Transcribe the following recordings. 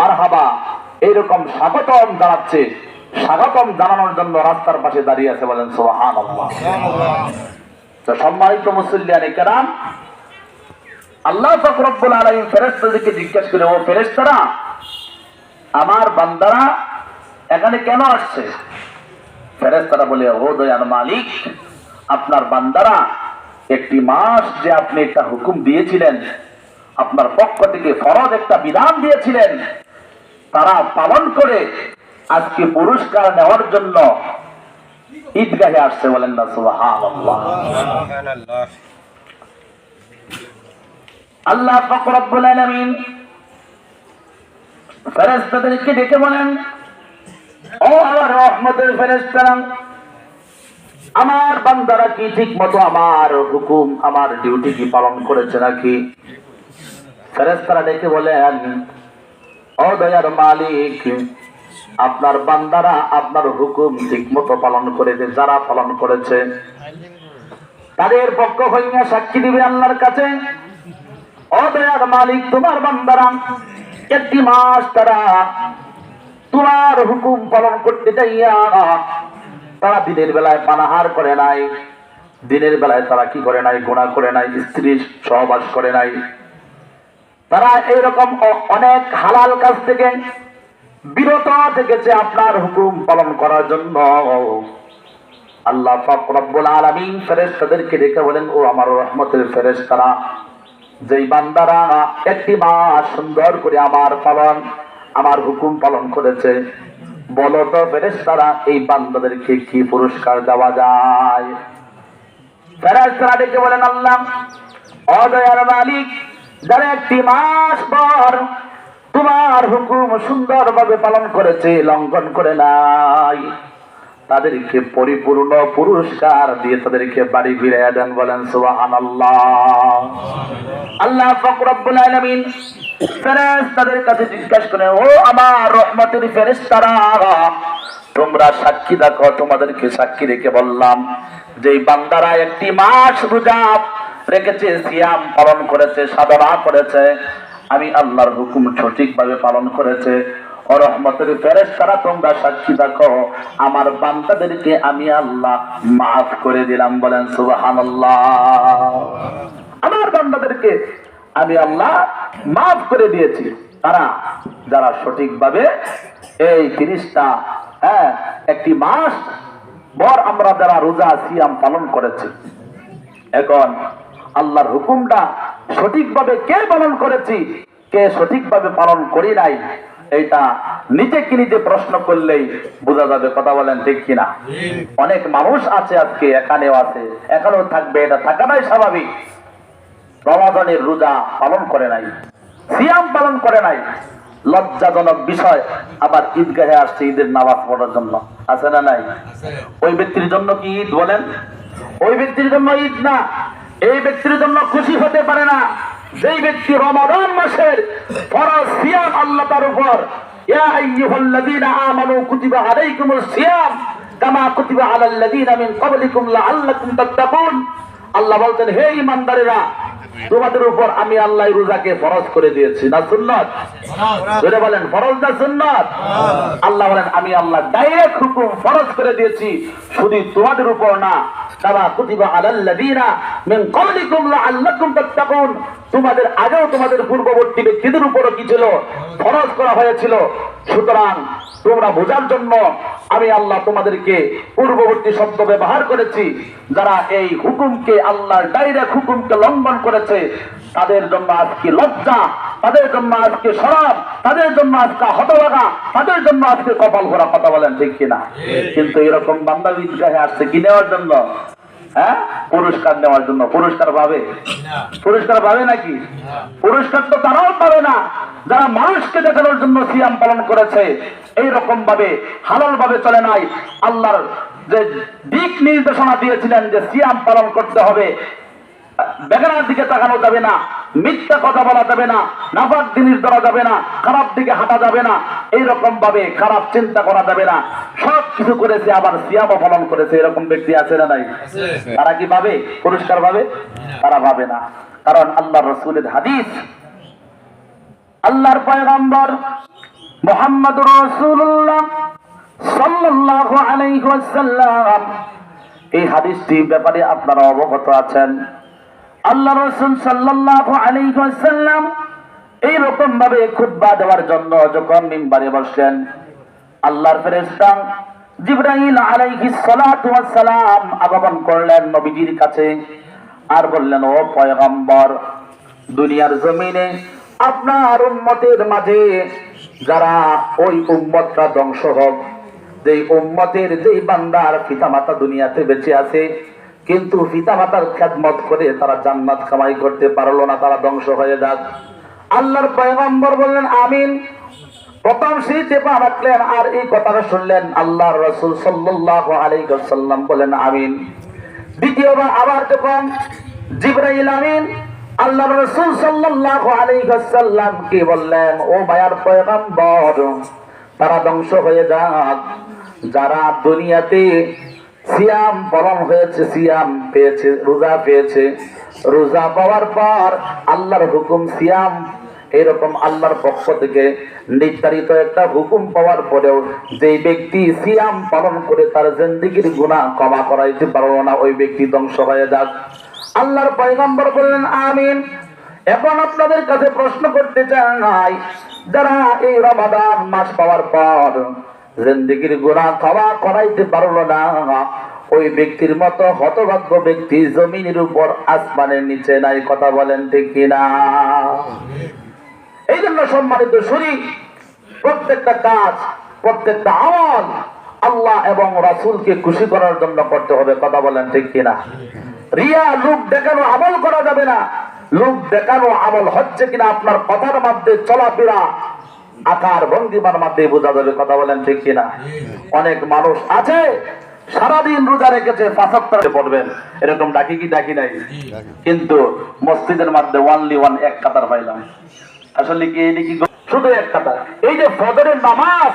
মারহাবা। এইরকম স্বাগতম জানাচ্ছে। স্বাগতম জানানোর জন্য রাস্তার পাশে দাঁড়িয়ে আছে বলেন সোহান সম্মানিত মুসল্লিয়ানে কেরাম, আল্লাহ ফকরব্বুল আলমিন ফেরেস্তাদেরকে জিজ্ঞেস করে, ও ফেরেস্তারা আমার বান্দারা এখানে কেন আসছে? ফেরেস্তারা বলে, ও দয়াল মালিক, আপনার বান্দারা একটি মাস যে আপনি একটা হুকুম দিয়েছিলেন, আপনার পক্ষ থেকে ফরজ একটা বিধান দিয়েছিলেন তারা পালন করে আজকে পুরস্কার নেওয়ার জন্য ঈদগাহে আসছে বলেন না আল্লাহ ফকরব্বুল আলামিন ফেরেশতাদেরকে ডেকে বলেন, ও আমার রহমতের ফেরেশতারা, আমার বান্দারা কি ঠিক মতো আমার হুকুম, আমার ডিউটি কি পালন করেছে নাকি? ফেরেশতারা ডেকে বলেন ও দয়ার মালিক, আপনার বান্দারা আপনার হুকুম ঠিক মতো পালন করেছে, যারা পালন করেছে। তাদের পক্ষ হইয়া সাক্ষী দিবে আল্লাহর কাছে। অদয়ার মালিক, তোমার বান্দারা, একটি মাস তারা তোমার হুকুম পালন করতে যাইয়া তারা দিনের বেলায় পানাহার করে নাই। দিনের বেলায় তারা কি করে নাই? গোনা করে নাই, স্ত্রী সহবাস করে নাই। তারা এইরকম অনেক হালাল কাজ থেকে বিরত থেকেছে আপনার হুকুম পালন করার জন্য। আল্লাহ পাক রব্বুল আলামিন ফেরেশতাদেরকে ডেকে বলেন, ও আমার রহমতের ফেরেশতারা, যেই বান্দারা একটি মাস সুন্দর করে আমার পালন, আমার হুকুম পালন করেছে, বলো তো ফেরেশতারা, এই বান্দাদেরকে কি পুরস্কার দেওয়া যায়? ফেরেশতারা ডেকে বলেন, আল্লাহ, অদয়ার মালিক যারা একটি মাস পর তোমার হুকুম সুন্দরভাবে পালন করেছে, লঙ্ঘন করে নাই। তাদেরকে পরিপূর্ণ পুরস্কার দিয়ে তাদেরকে বাড়ি ফিরে দেন বলেন সুবাহান আল্লাহ ফকরব্বুল আলমিন ফেরেশতাদের কাছে জিজ্ঞাসা করে, ও আমার রহমতের ফেরেশতারা, তোমরা সাক্ষী দেখো, তোমাদেরকে সাক্ষী রেখে বললাম যে বান্দারা একটি মাস রোজা রেখেছে, সিয়াম পালন করেছে, সাধনা করেছে। আমি আল্লাহর হুকুম সঠিকভাবে পালন করেছে। রহমতের ফেরেশতারা, তোমরা সাক্ষী দেখো আমার বান্দাদেরকে আমি আল্লাহ মাফ করে দিলাম বলেন, সুবহানাল্লাহ। আমার বান্দাদেরকে আমি আল্লাহ মাফ করে দিয়েছি। তারা, যারা সঠিকভাবে এই তিরিশটা হ্যাঁ একটি মাস বর আমরা যারা রোজা, সিয়াম পালন করেছি। এখন আল্লাহর হুকুমটা সঠিকভাবে কে পালন করেছি কে সঠিকভাবে পালন করি নাই এইটা নিজেকে নিজে প্রশ্ন করলেই বোঝা যাবে কথা বলেন ঠিক কিনা? অনেক মানুষ আছে আজকে এখানেও আছে এখানেও থাকবে এটা থাকাটাই স্বাভাবিক। রমাদানের রোজা পালন করে নাই সিয়াম পালন করে নাই। লজ্জাজনক বিষয় আবার ঈদগাহে আসছে ঈদের নামাজ পড়ার জন্য আছে না নাই? ওই ব্যক্তির জন্য কি ঈদ বলেন? ওই ব্যক্তির জন্য ঈদ না। এই ব্যক্তির জন্য খুশি হতে পারে না। যেই ব্যক্তি রমাদান মাসের ফরজ সিয়াম আল্লাহ তার উপর ইয়া আইয়ুহাল্লাযীনা আমানু কুতিবা আলাইকুমুস সিয়াম কামা কুতিবা আলাল্লাযীনা মিন ক্বাবলিকুম লাআল্লাকুম তাত্তাকুন। আল্লাহ বলতেন হে ইমানদারেরা তোমাদের উপর আমি আল্লাহ রোজাকে ফরজ করে দিয়েছি। না সুন্নত? ধরে বলেন ফরজ না সুন্নত? আল্লাহ বলেন আমি আল্লাহ ডাইরেক্ট হুকুম ফরজ করে দিয়েছি। শুধু তোমাদের উপর না কামা কুতিবা আলাল্লাযীনা মিন ক্বাবলিকুম লাআল্লাকুম তাত্তাকুন। তোমাদের আগেও তোমাদের পূর্ববর্তী ব্যক্তিদের উপরও কি ছিল? ফরজ করা হয়েছিল। সুতরাং তোমরা বোঝার জন্য আমি আল্লাহ তোমাদেরকে পূর্ববর্তী শব্দ ব্যবহার করেছি। যারা এই হুকুমকে আল্লাহর ডাইরেক্ট হুকুমকে লঙ্ঘন করেছে তাদের জন্য আজকে লজ্জা তাদের জন্য আজকে সরব তাদের জন্য আজকে হতভাগা তাদের জন্য আজকে কপাল ভরা কথা বলেন ঠিক কিনা? কিন্তু এরকম বান্দা বিদ্যাহে আসছে কি নেওয়ার জন্য? হ্যাঁ? পুরস্কার নেওয়ার জন্য। পুরস্কার পাবে? পুরস্কার পাবে নাকি? পুরস্কার তো তারাও পাবে না। যারা মানুষকে দেখানোর জন্য সিয়াম পালন করেছে এই রকম ভাবে হালাল ভাবে চলে নাই। আল্লাহর যে দিক নির্দেশনা দিয়েছিলেন যে সিয়াম পালন করতে হবে বেগানার দিকে তাকানো যাবে না মিথ্যা কথা বলা যাবে না নাফাক জিনিস ধরা যাবে না খারাপ দিকে হাঁটা যাবে না এইরকম ভাবে খারাপ চিন্তা করা যাবে না। সব কিছু করেছে আবার সিয়ামও পালন করেছে এরকম ব্যক্তি আছে না নাই? তারা কি পাবে পুরস্কার পাবে তারা পাবে না। কারণ আল্লাহ রসুলের হাদিস আল্লাহর পয়গম্বর মোহাম্মদুর রাসূলুল্লাহ সাল্লাল্লাহু আলাইহি ওয়াসাল্লাম। এই হাদিসটি ব্যাপারে আপনারা অবগত আছেন। আল্লাহ রসুল সাল্লাল্লাহু আলাইহি ওয়াসাল্লাম এই রকম ভাবে খুতবা দেওয়ার জন্য যখন মিম্বারে বসলেন, আল্লাহর আলাইহিস সালাতু ওয়াস সালাম আগমন করলেন নবীজির কাছে আর বললেন, ও পয়গম্বর, দুনিয়ার জমিনে আপনার উম্মতের মাঝে যারা ওই উম্মতটা ধ্বংস হোক, যেই উম্মতের যেই বান্দার পিতামাতা দুনিয়াতে বেঁচে আছে কিন্তু পিতা পিতামাতার খেদমত করে তারা জান্নাত কামাই করতে পারল না, তারা ধ্বংস হয়ে যাক। আল্লাহর পয়গম্বর বললেন, আমিন। প্রথম সেই চেপা রাখলেন আর এই কথাটা শুনলেন, আল্লাহর রসুল সাল্লাল্লাহু আলাইহি ওয়াসাল্লাম বলেন আমিন। দ্বিতীয়বার আবার যখন জিবরাইল আমিন আল্লাহ রসুল সাল্লাল্লাহু আলাইহি ওয়াসাল্লাম কি বললেন, ও বায়ার পয়গম্বর, তারা ধ্বংস হয়ে যাক। যারা দুনিয়াতে সিয়াম পালন হয়েছে, সিয়াম পেয়েছে, রোজা পেয়েছে। রোজা পাওয়ার পর আল্লাহর হুকুম সিয়াম, এরকম আল্লাহর পক্ষ থেকে নির্ধারিত একটা হুকুম পাওয়ার পরেও যে ব্যক্তি সিয়াম পালন করে তার জিন্দিগির গুণা ক্ষমা করাইতে পারল না ওই ব্যক্তি ধ্বংস হয়ে যাক। আল্লাহর পয়গম্বর বললেন, আমিন। এখন আপনাদের কাছে প্রশ্ন করতে চাই, যারা এই রমাদান মাস পাওয়ার পর জিন্দিগির গুণা ক্ষমা করাইতে পারল না। ওই ব্যক্তির মতো হতভাগ্য ব্যক্তি জমিনের উপর আসমানের নিচে নাই কথা বলেন ঠিক কিনা? এই জন্য সম্মানিত শরীর প্রত্যেকটা কাজ প্রত্যেকটা আমল আল্লাহ এবং রাসূলকে খুশি করার জন্য করতে হবে কথা বলেন ঠিক কিনা? রিয়া লোক দেখানো আমল করা যাবে না। লোক দেখানো আমল হচ্ছে কিনা আপনার কথার মধ্যে চলাফেরা আকার ভঙ্গিমার মধ্যে বোঝা যাবে কথা বলেন ঠিক কিনা। অনেক মানুষ আছে, সারাদিন রোজা রেখেছে পাঁচাত্তরে পড়বেন। এরকম ডাকি কি, ডাকি নাই। কিন্তু মসজিদের মধ্যে ওয়ানলি ওয়ান এক কাতার পাইলাম। আসলে কি এই কি শুধু এক কাতার। এই যে ফজরের নামাজ,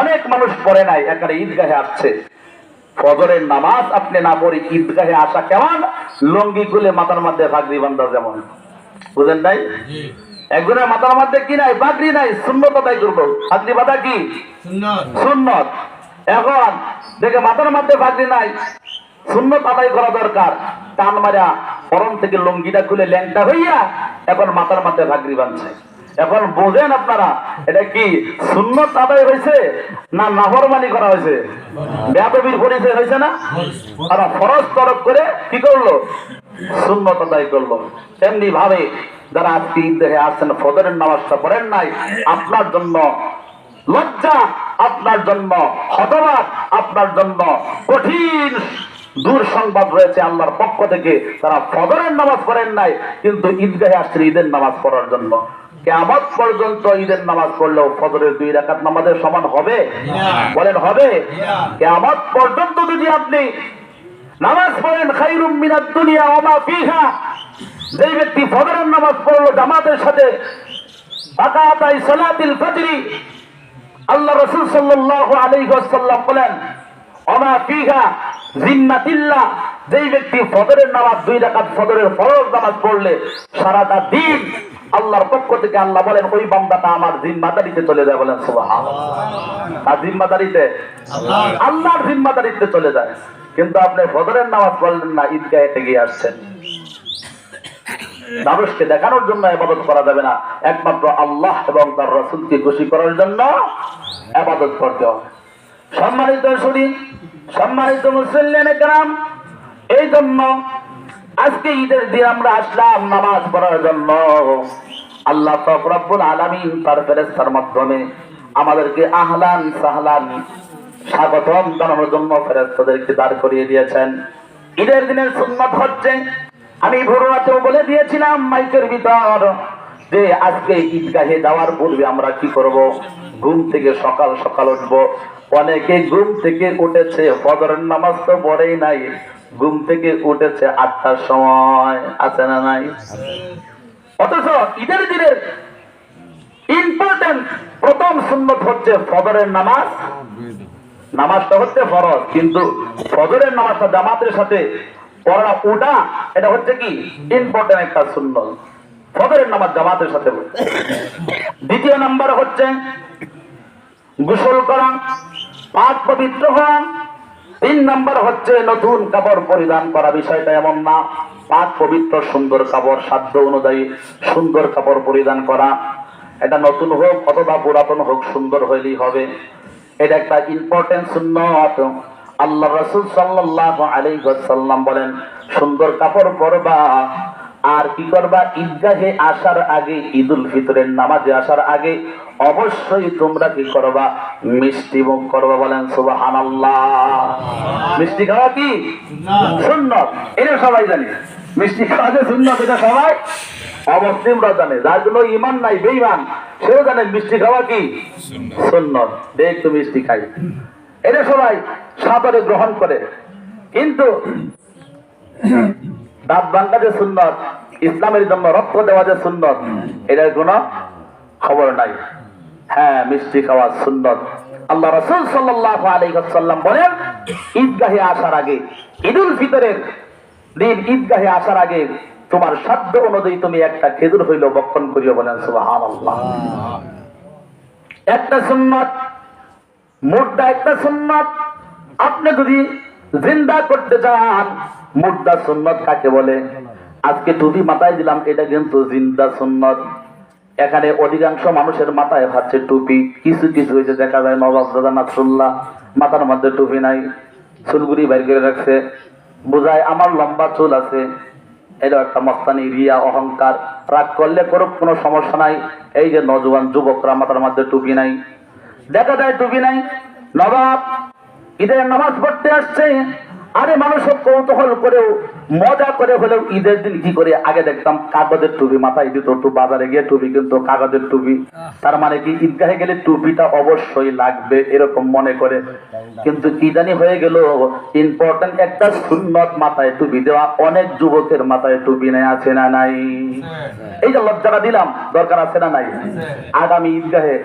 অনেক মানুষ পড়ে নাই এখানে ঈদগাহে আসছে। ফজরের নামাজ আপনি না পড়ে ঈদগাহে আসা কেমন? লঙ্গি খুলে মাথার মধ্যে ভাগরি বান্ধা যেমন। বুঝেন নাই? একজনের মাথার মধ্যে কি নাই? বাগরি নাই শূন্যত তাই করব। ভাগরি বাধা কি? সুন্নত। এখন দেখে মাথার মধ্যে ভাগরি নাই সুন্নত আদায় করা দরকার। টান মারা পরম থেকে লঙ্গিটা খুলে ল্যাংটা হইয়া এখন মাথার মধ্যে ভাগরি বাঁধছে। এখন বোঝেন আপনারা এটা কি সুন্নত আদায় হয়েছে না নাফরমানি করা হয়েছে? বেয়াদবির পরিচয় হয়েছে না? তারা ফরজ তরফ করে কি করল? সুন্নত আদায় করল। তেমনি ভাবে যারা আজকে ঈদ দেখে আসছেন, ফজরের নামাজটা পড়েন নাই, আপনার জন্য লজ্জা, আপনার জন্য হতবাদ আপনার জন্য কঠিন দূর সংবাদ রয়েছে আল্লাহর পক্ষ থেকে। তারা ফজরের নামাজ পড়েন নাই, কিন্তু ঈদগাহে আসছেন ঈদের নামাজ পড়ার জন্য। কেমন পর্যন্ত ঈদের নামাজ পড়লেও ফজরের দুই রাকাত নামাজের সমান হবে? বলেন হবে? কেমন পর্যন্ত যদি আপনি নামাজ পড়েন, খাইরুম মিনাদ দুনিয়া ওমা ফিহা যেই ব্যক্তি ফজরের নামাজ পড়ল জামাতের সাথে আকাতাই সালাতিল ফজরি আল্লাহ রাসূল সাল্লাল্লাহু আলাইহি ওয়াসাল্লাম বলেন ওমা ফিহা জিন্নাতিল্লাহ যেই ব্যক্তি ফজরের নামাজ দুই রাকাত ফজরের ফরজ নামাজ পড়লে সারাটা দিন আল্লাহর পক্ষ থেকে আল্লাহ বলেন ওই বান্দাটা আমার জিম্মাদারিতে চলে যায় বলেন সুবহানাল্লাহ। জিম্মাদারিতে? আল্লাহর জিম্মাদারিতে চলে যায়। কিন্তু আপনি ফজরের নামাজ পড়লেন না ঈদগাহে গিয়ে আসছেন। মানুষকে দেখানোর জন্য আবাদত করা যাবে না। একমাত্র আল্লাহ এবং তার রসুলকে খুশি করার জন্য আবাদত করতে হবে। সম্মানিত শুনি, সম্মানিত মুসলিম গ্রাম এই জন্য আজকে ঈদের দিন আমরা আসলাম নামাজ পড়ার জন্য। আল্লাহ রব্বুল আলামিন তার ফেরেস্তার মাধ্যমে আমাদেরকে আহলান সাহলান স্বাগতম জানানোর জন্য ফেরেস্তাদেরকে দাঁড় করিয়ে দিয়েছেন। ঈদের দিনের সুন্নত হচ্ছে আমি ভোররাতেও বলে দিয়েছিলাম মাইকের ভিতর যে আজকে ঈদগাহে যাওয়ার পূর্বে আমরা কি করব? ঘুম থেকে সকাল সকাল উঠবো। অনেকে ঘুম থেকে উঠেছে, ফজরের নামাজ তো পড়েই নাই। ঘুম থেকে উঠেছে আটটার সময়, আছে না নাই? অথচ ঈদের দিনের ইম্পর্টেন্ট প্রথম সুন্নত হচ্ছে ফজরের নামাজ। নামাজটা হচ্ছে ফরজ, কিন্তু ফজরের নামাজটা জামাতের সাথে পড়া ওটা, এটা হচ্ছে কি? ইম্পর্টেন্ট একটা সুন্নত। ফজরের নামাজ জামাতের সাথে দ্বিতীয় নাম্বার হচ্ছে গোসল করা, পাক পবিত্র হওয়া। তিন নাম্বার হচ্ছে নতুন কাপড় পরিধান করা। বিষয়টা এমন না। পাক পবিত্র, সুন্দর কাপড়, সাধ্য অনুযায়ী সুন্দর কাপড় পরিধান করা। এটা নতুন হোক অথবা পুরাতন হোক, সুন্দর হইলেই হবে। এটা একটা ইম্পর্টেন্ট সুন্নত। আল্লাহ রসুল সাল্লাহ আলাইসাল্লাম বলেন সুন্দর কাপড় পরবা আর কি করবা? ঈদগাহে আসার আগে ঈদুল ফিতরের নামাজে আসার আগে অবশ্যই তোমরা কি করবা? মিষ্টি মুখ করবা বলেন সুবাহান মিষ্টি খাওয়া কি? সুন্নত। এটা সবাই জানি। মিষ্টি খাওয়া যে সুন্নত এটা সবাই অমুসলিমরা জানে। যার জন্য ইমান নাই বেইমান সেও জানে মিষ্টি খাওয়া কি? সুন্নত। দেখ তো মিষ্টি খাই। এটা সবাই সাঁতারে গ্রহণ করে। কিন্তু দাঁত ভাঙ্গা যে সুন্নত ইসলামের জন্য রক্ত দেওয়া যে সুন্নত এটার কোনো খবর নাই। হ্যাঁ মিষ্টি খাওয়া সুন্নত আল্লাহ রসুল সাল্লাহ আলাইসাল্লাম বলেন ঈদগাহে আসার আগে ঈদুল ফিতরের দিন ঈদগাহে আসার আগে তোমার সাধ্য অনুযায়ী তুমি একটা খেজুর হইল বক্ষণ করিও বলেন সুবাহ একটা সুন্নত মুর্দা একটা সুন্নত, আপনি যদি জিন্দা করতে চান, মুর্দা সুন্নত কাকে বলে? আজকে টুপি মাথায় দিলাম, এটা কিন্তু জিন্দা সুন্নত। এখানে অধিকাংশ মানুষের মাথায় হচ্ছে টুপি। কিছু কিছু হয়েছে, দেখা যায় নবাব দাদা নাসরুল্লাহ, মাথার মধ্যে টুপি নাই চুলগুড়ি বাইর করে রাখছে। বোঝায় আমার লম্বা চুল আছে, এটা একটা মস্তানি রিয়া অহংকার। রাগ করলে কোনো সমস্যা নাই। এই যে নজওয়ান যুবকরা মাথার মধ্যে টুপি নাই দেখা যায় টুপি নাই। নবাব ঈদের নামাজ পড়তে আসছে। আরে মানুষ কৌতূহল করেও, মজা করে হলেও ঈদের দিন কি করে? আগে দেখতাম কাগজের টুপি, মাথায় দিত একটু বাজারে গিয়ে টুপি কিন্তু, কাগজের টুপি। তার মানে কি, ঈদগাহে গেলে টুপিটা অবশ্যই লাগবে এরকম মনে করে। কিন্তু কি হয়ে গেল ইম্পর্টেন্ট একটা সুন্নত মাথায় টুপি দেওয়া, অনেক যুবকের মাথায় টুপি নেই আছে না নাই? এই যে লজ্জাটা দিলাম, দরকার আছে না নাই? আগামী ঈদগাহে,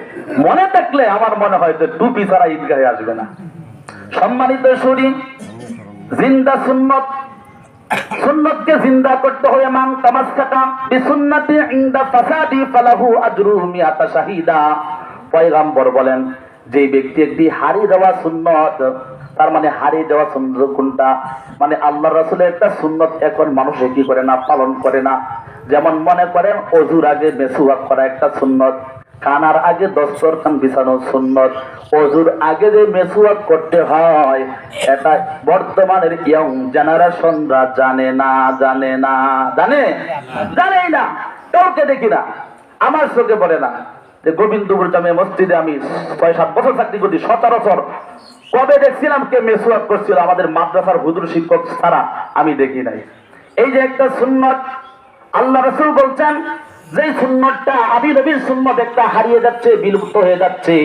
মনে থাকলে আমার মনে হয় যে টুপি ছাড়া ঈদগাহে আসবে না। সম্মানিত শুনি জিন্দা সুন্নত। সুন্নতকে জিন্দা করতে হবে মান তামাসসাকা বিসুন্নতি ইনদা ফাসাদি ফালাহু আজরু মিয়াতা শাহিদা। পয়গম্বর বলেন, যে ব্যক্তি একটি হারিয়ে দেওয়া সুন্নত, তার মানে হারিয়ে দেওয়া সুন্দর কোনটা? মানে আল্লাহ রাসূলের একটা সুন্নত এখন মানুষে কি করে না, পালন করে না। যেমন মনে করেন, অজুর আগে মেসুয়াক করা একটা সুন্নত। কানার আগে দস্তরখান বিছানো সুন্নত। অজুর আগে যে মেসুয়াক করতে হয়, এটা বর্তমানের ইয়ং জেনারেশনরা জানে না জানে না। জানে? জানেই না। কাউকে দেখি না। আমার চোখে পড়ে না। যে গোবিন্দপুর জামে মসজিদে আমি ছয় সাত বছর চাকরি করি সচরাচর কবে দেখছিলাম কে মেসুয়াক করছিল? আমাদের মাদ্রাসার হুজুর, শিক্ষক ছাড়া আমি দেখি নাই। এই যে একটা সুন্নত, আল্লাহ রসুল বলছেন যে সুন্নতটা আবি নবীর সুন্নত একটা হারিয়ে যাচ্ছে, বিলুপ্ত হয়ে যাচ্ছে,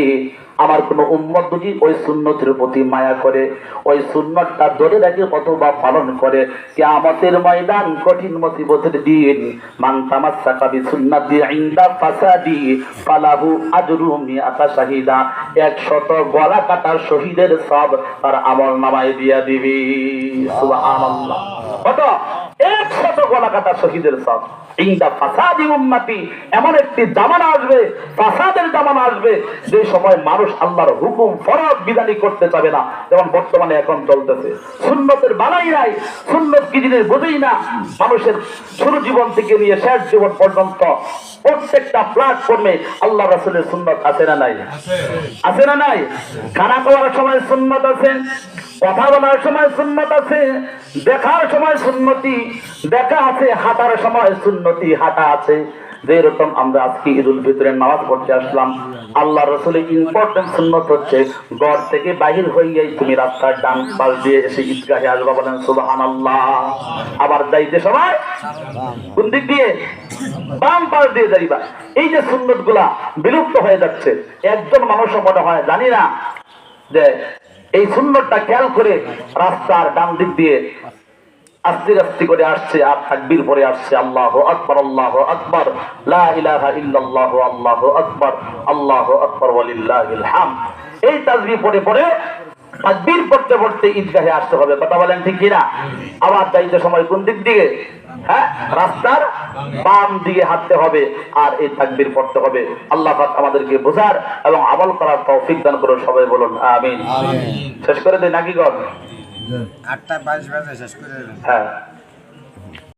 আমার কোন উম্মত যদি ওই সুন্নতের প্রতি মায়া করে, ওই সুন্নতটা ধরে রাখে, অথবা পালন করে, কিয়ামতের ময়দান কঠিন মুসিবতের দিন। মান তামাসসাকা বিসুন্নতি ইনদা ফাসাদি, ফালাহু আজরু মিআতা শাহিদা। 100 গলা কাটার শহীদের সব তার আমল নামায় দিয়া দিবি। সুবহানাল্লাহ। কত একশত গলা কাটা শহীদের সব। ইন্দা ফাসাদি উম্মতি এমন একটি জামানা আসবে ফাসাদের জামানা আসবে যে সময় মানুষ আল্লাহর হুকুম ফরজ বিধানি করতে চাবে না। যেমন বর্তমানে এখন চলতেছে। সুন্নতের বানাই নাই সুন্নত কি জিনিস বোঝেই না। মানুষের শুরু জীবন থেকে নিয়ে শেষ জীবন পর্যন্ত প্রত্যেকটা প্ল্যাটফর্মে আল্লাহ রাসুলের সুন্নত আছে না নাই? আছে। না নাই? খানা খাওয়ার সময় সুন্নত আছে। কথা বলার সময় সুন্নত আছে, দেখার সময় সুন্নতি, দেখা আছে, হাঁটার সময় সুন্নতি, হাঁটা আছে। যেরকম আমরা আজকে ঈদুল ফিতরের নামাজ পড়তে আসলাম আল্লাহ রসুলের ইম্পর্টেন্ট সুন্নত হচ্ছে, ঘর থেকে বাহির হইয়াই তুমি রাস্তার ডান পাশ দিয়ে এসে ঈদগাহে আসবা বলেন সুবাহান আল্লাহ আবার যাইতে সবাই কোন দিক দিয়ে? বাম পাশ দিয়ে যাইবা। এই যে সুন্নতগুলা বিলুপ্ত হয়ে যাচ্ছে, একজন মানুষও মনে হয় জানি না যে এই সুন্নতটা খেয়াল করে রাস্তার ডান দিক দিয়ে আস্তে আস্তে করে আসছে, আর তাকবীর পরে আসছে, আল্লাহ আকবর আল্লাহ আকবর আল্লাহ আকবর আল্লাহ আকবর হাম এই পড়ে পড়ে তাকবীর পড়তে পড়তে ঈদগাহে আসতে হবে, কথা বলেন ঠিক কিনা? আবার যাইতে সময় কোন দিক দিকে হ্যাঁ রাস্তার বাম দিকে হাঁটতে হবে আর এই তাকবির পড়তে হবে। আল্লাহ পাক আমাদেরকে বোঝার এবং আমল করার তৌফিক দান করুন সবাই বলুন আমিন। শেষ করে দেয় নাকি গড আটটা বাইশ বাজে শেষ করে হ্যাঁ।